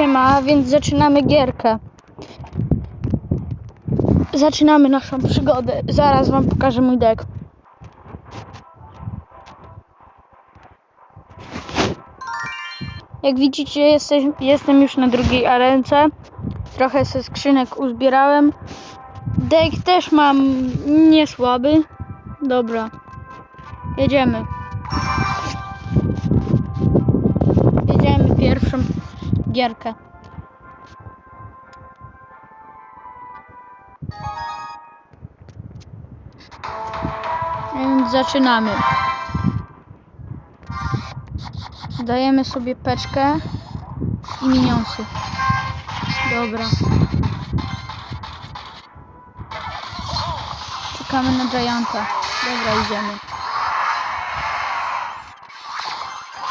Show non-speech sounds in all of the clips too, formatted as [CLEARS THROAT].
siema, więc zaczynamy gierkę. Zaczynamy naszą przygodę. Zaraz wam pokażę mój deck. Jak widzicie, jesteś, jestem już na drugiej arence. Trochę ze skrzynek uzbierałem. Deck też mam niesłaby. Dobra. Jedziemy. Gierkę. Więc zaczynamy. Dajemy sobie peczkę i minionsy. Dobra. Czekamy na Gianta. Dobra, idziemy.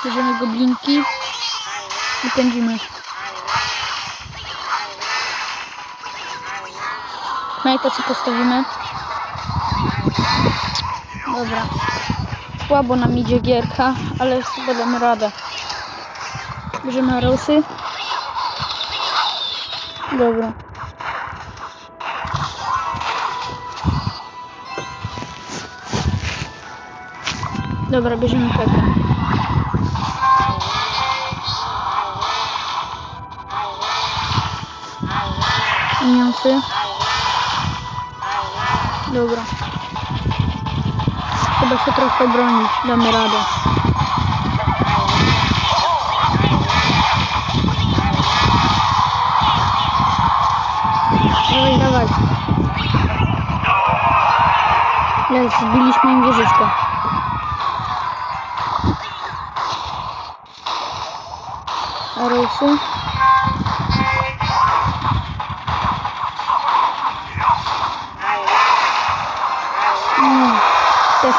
Bierzemy goblinki i pędzimy. Knajpę co postawimy? Dobra. Słabo nam idzie gierka, ale chyba damy radę. Bierzemy rosy. Dobra. Dobra, bierzemy pekę. Minionsy. Dobra. Trzeba się trochę bronić, damy radę. Dawaj, dawaj. Jest, zbiliśmy im wieżyczkę. Arosy.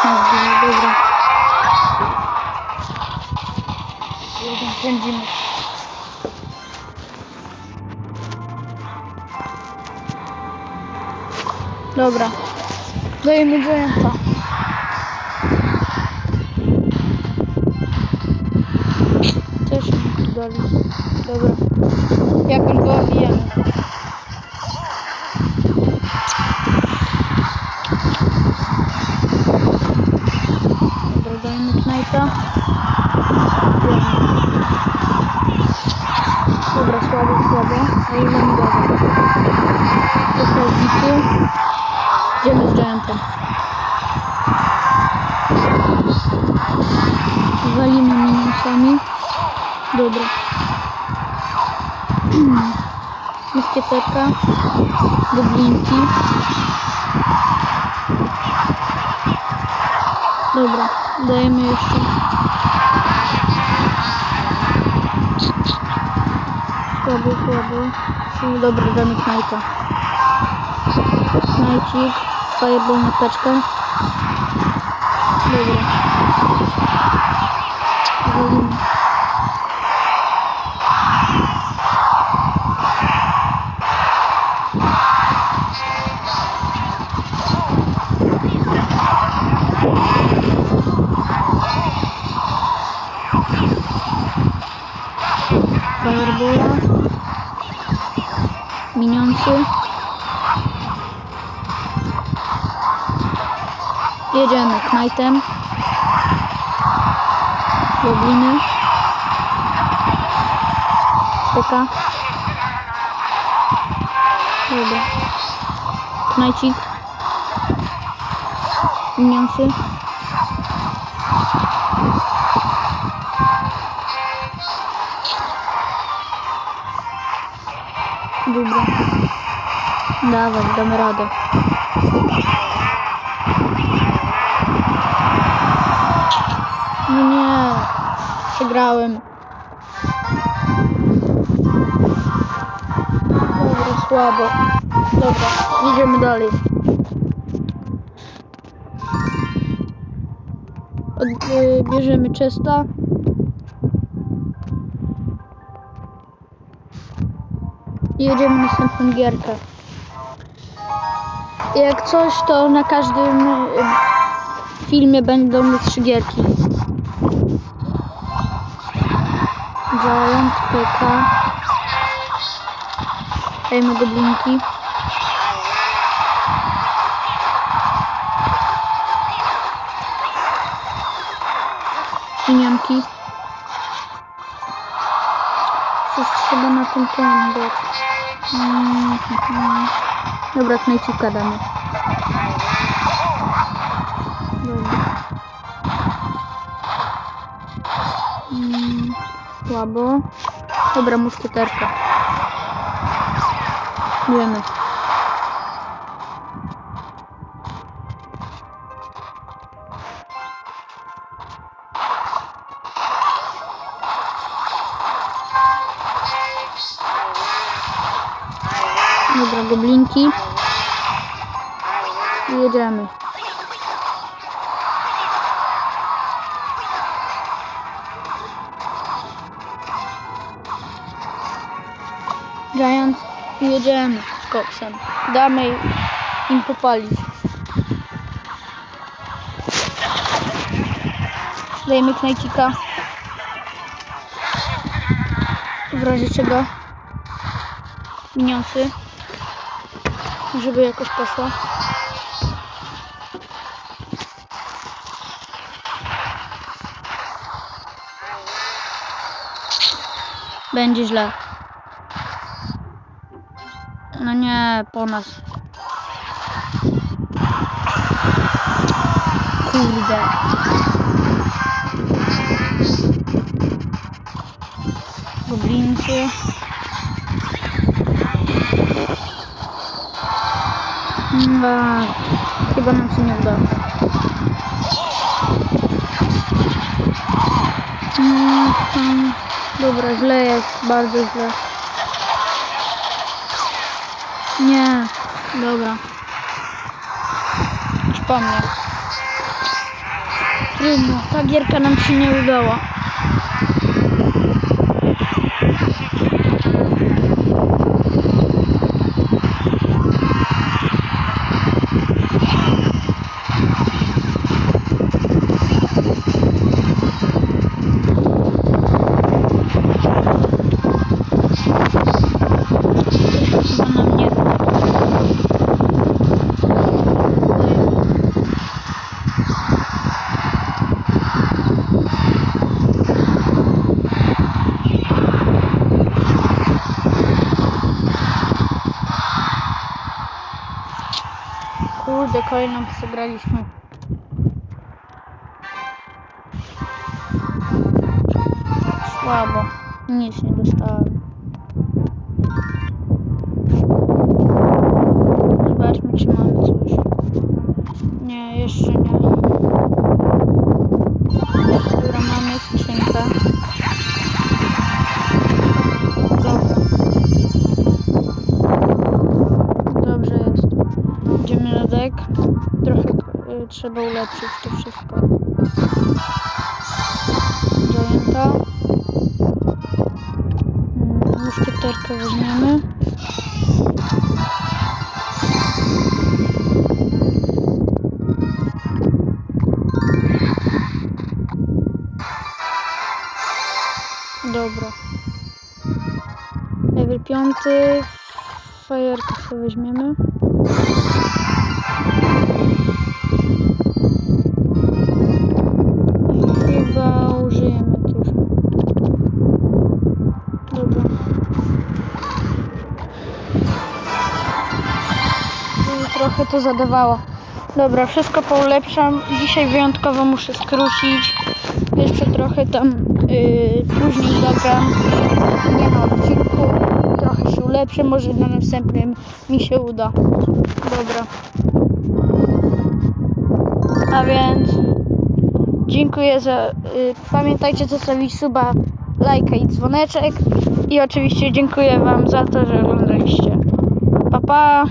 Zbili, dobra. Jeden. Dobra. Dajemy Gianta. Też mi tu dali. Dobra. Jakoś go obijemy. Dobra, knajpa. Dobra, słabo, słabo. A ile mi dawa? Trochę bity. Idziemy z Giantem. Walimy minusami. Dobra. [CLEARS THROAT] Muskieterka. Goblinki. Dobra, dajemy jeszcze. Słabo, słabo. No dobra, damy knajpa. Knajcik. Fireball na. Dobra. Walimy. Minionsy. Jedziemy Knightem. Gobliny. Peka. Dobra. Knajcik. Minionsy. Dobra. Dawaj, damy radę. No nie, przegrałem. Dobra, słabo. Dobra, idziemy dalej. Od, y, bierzemy chesta. I jedziemy na następną gierkę. Jak coś, to na każdym y, filmie będą trzy gierki. Giant, PK Dajmy goblinki. Minionki. Coś trzeba na tym mm. Dobra, knajcika damy. Mm, słabo. Dobra, muszkieterka. Wiemy. Dobra, goblinki. I jedziemy. Giant jedziemy z koksem. Damy im popalić. Dajmy knajcika. W razie czego. Minionsy. Żeby jakoś poszło. Będzie źle. No nie, po nas. Kurde. Goblincy. No, chyba nam się nie uda. No. Dobra, źle jest, bardzo źle. Nie, dobra. Już po. Trudno, ta gierka nam się nie udała. Kurde, kolejną przegraliśmy. Słabo. Nic nie dostałem. Zobaczmy, czy mamy coś. Nie, jeszcze trzeba ulepszyć to wszystko. Mm, Muszkieterkę weźmiemy. Dobra. Level 5. Fajerkę sobie weźmiemy. Trochę to zadawało. Dobra, wszystko poulepszam. Dzisiaj wyjątkowo muszę skrócić. Jeszcze trochę tam yy, później zagram. Nie na odcinku. Trochę się ulepszę. Może na następnym mi się uda. Dobra. A więc dziękuję za. Y, pamiętajcie zostawić suba, lajka i dzwoneczek. I oczywiście dziękuję Wam za to, że oglądaliście. Pa pa!